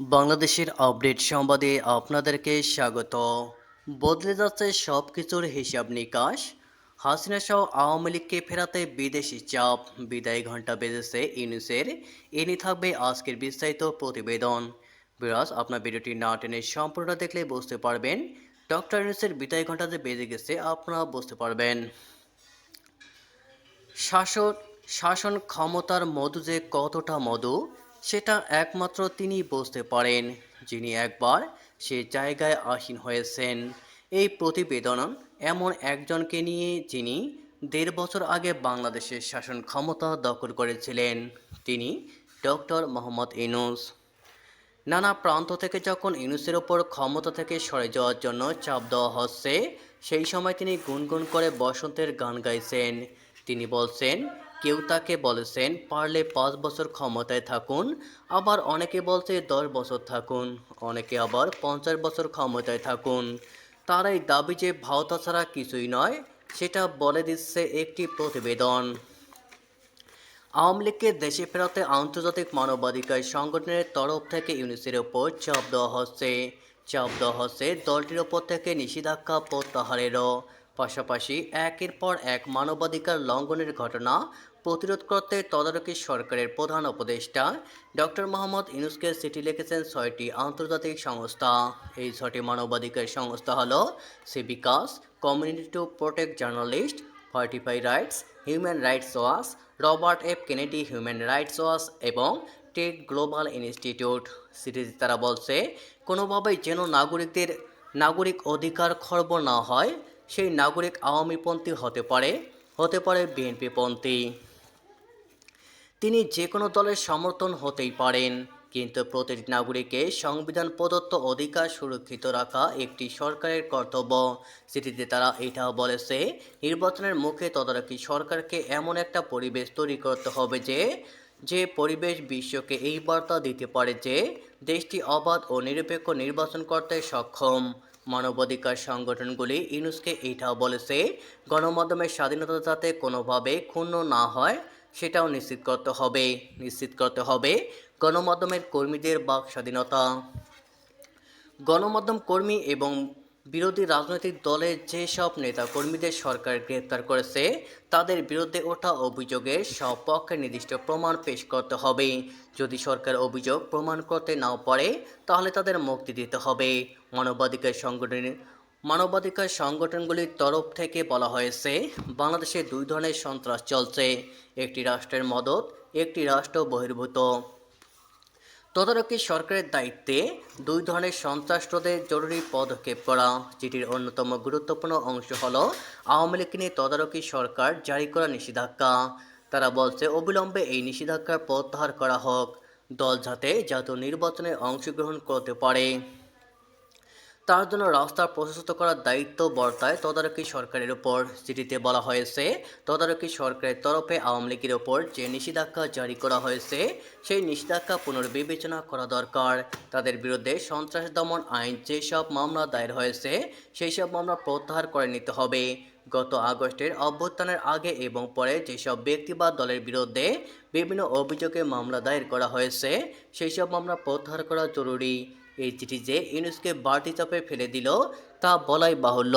বাংলাদেশের আপডেট সংবাদে আপনাদেরকে স্বাগত। বদলে যাচ্ছে সব কিছুর হিসাব নিকাশ। হাসিনা সহ আওয়ামী লীগকে ফেরাতে বিদেশি চাপ। বিদায় ঘণ্টা বেজেছে ইউনুসের এ নিয়ে থাকবে আজকের বিস্তারিত প্রতিবেদন। বিরাজ, আপনার ভিডিওটি না টেনে সম্পূর্ণ দেখলে বুঝতে পারবেন। ডক্টর ইউনুসের বিদায় ঘণ্টা যে বেজে গেছে আপনারা বুঝতে পারবেন। শাসন শাসন ক্ষমতার মধু যে কতটা মধু সেটা একমাত্র তিনি বুঝতে পারেন, যিনি একবার সে জায়গায় আসীন হয়েছেন। এই প্রতিবেদন এমন একজনকে নিয়ে যিনি দেড় বছর আগে বাংলাদেশের শাসন ক্ষমতা দখল করেছিলেন, তিনি ডক্টর মোহাম্মদ ইনুস নানা প্রান্ত থেকে যখন ইউনুসের ওপর ক্ষমতা থেকে সরে যাওয়ার জন্য চাপ দেওয়া হচ্ছে, সেই সময় তিনি গুনগুন করে বসন্তের গান গাইছেন। তিনি বলছেন কেউ তাকে বলেছেন, পারলে পাঁচ বছর ক্ষমতায় থাকুন। আবার অনেকে বলছে, দশ বছর থাকুন। অনেকে আবার, পঞ্চাশ বছর ক্ষমতায় থাকুন। তার এই দাবি যে ভাওতা ছাড়া কিছুই নয়, সেটা বলে দিচ্ছে একটি প্রতিবেদন। আওয়ামী লীগকে দেশে ফেরাতে আন্তর্জাতিক মানবাধিকার সংগঠনের তরফ থেকে ইউনিসের ওপর চাপ দেওয়া হচ্ছে। চাপ দেওয়া হচ্ছে দলটির ওপর থেকে নিষেধাজ্ঞা প্রত্যাহারেরও। পাশাপাশি একের পর এক মানবাধিকার লঙ্ঘনের ঘটনা প্রতিরোধ করতে তদারকি সরকারের প্রধান উপদেষ্টা ডক্টর মোহাম্মদ ইউনুসকে চিঠি লিখেছেন ছয়টি আন্তর্জাতিক সংস্থা। এই ছয়টি মানবাধিকার সংস্থা হলো সিবিকাস Community to Protect Journalist, Fortify Rights, Human Rights Watch, Robert F Kennedy Human Rights Watch এবং টেক গ্লোবাল ইনস্টিটিউট। সিরিজে তারা বলছে, কোনোভাবেই যেন নাগরিকদের নাগরিক অধিকার খর্ব না হয়, সেই নাগরিক আওয়ামীপন্থী হতে পারে হতে পারে বিএনপিপন্থী তিনি যে কোনো দলের সমর্থন হতেই পারেন, কিন্তু প্রতিটি নাগরিকের সংবিধান প্রদত্ত অধিকার সুরক্ষিত রাখা একটি সরকারের কর্তব্য। চিঠিতে তারা এটাও বলেছে, নির্বাচনের মুখে তদারকি সরকারকে এমন একটা পরিবেশ তৈরি করতে হবে যে যে পরিবেশ বিশ্বকে এই বার্তা দিতে পারে যে, দেশটি অবাধ ও নিরপেক্ষ নির্বাচন করতে সক্ষম। মানবাধিকার সংগঠনগুলি ইউনুসকে এটাও বলেছে, গণমাধ্যমের স্বাধীনতা যাতে কোনোভাবে ক্ষুণ্ণ না হয় সেটাও নিশ্চিত করতে হবে, নিশ্চিত করতে হবে। গণমাধ্যমের কর্মীদের বাক স্বাধীনতা। গণমাধ্যম কর্মী এবং বিরোধী রাজনৈতিক দলের যেসব নেতা কর্মীদের সরকার গ্রেপ্তার করেছে, তাদের বিরুদ্ধে ওঠা অভিযোগের সব পক্ষে নির্দিষ্ট প্রমাণ পেশ করতে হবে। যদি সরকার অভিযোগ প্রমাণ করতে নাও পারে, তাহলে তাদের মুক্তি দিতে হবে। মানবাধিকার সংগঠনের মানবাধিকার সংগঠনগুলির তরফ থেকে বলা হয়েছে, বাংলাদেশে দুই ধরনের সন্ত্রাস চলছে, একটি রাষ্ট্রের মদত একটি রাষ্ট্র বহির্ভূত। তদারকি সরকারের দায়িত্বে দুই ধরনের সন্ত্রাস রোধে জরুরি পদক্ষেপ করা, যেটির অন্যতম গুরুত্বপূর্ণ অংশ হল আওয়ামী লীগ নিয়ে তদারকি সরকার জারি করা নিষেধাজ্ঞা। তারা বলছে, অবিলম্বে এই নিষেধাজ্ঞা প্রত্যাহার করা হোক। দল যাতে জাতীয় নির্বাচনে অংশগ্রহণ করতে পারে। তার জন্য রাস্তা প্রশস্ত করার দায়িত্ব বর্তায় তদারকি সরকারের উপর। চিঠিতে বলা হয়েছে, তদারকি সরকারের তরফে আওয়ামী লীগের ওপর যে নিষেধাজ্ঞা জারি করা হয়েছে, সেই নিষেধাজ্ঞা পুনর্বিবেচনা করা দরকার। তাদের বিরুদ্ধে সন্ত্রাস দমন আইন যেসব মামলা দায়ের হয়েছে সেই সব মামলা প্রত্যাহার করে নিতে হবে। গত আগস্টের অভ্যুত্থানের আগে এবং পরে যেসব ব্যক্তি বা দলের বিরুদ্ধে বিভিন্ন অভিযোগে মামলা দায়ের করা হয়েছে সেই সব মামলা প্রত্যাহার করা জরুরি। এই চিঠি যে ইউনুসকে বাড়তি চাপে ফেলে দিল তা বলাই বাহুল্য।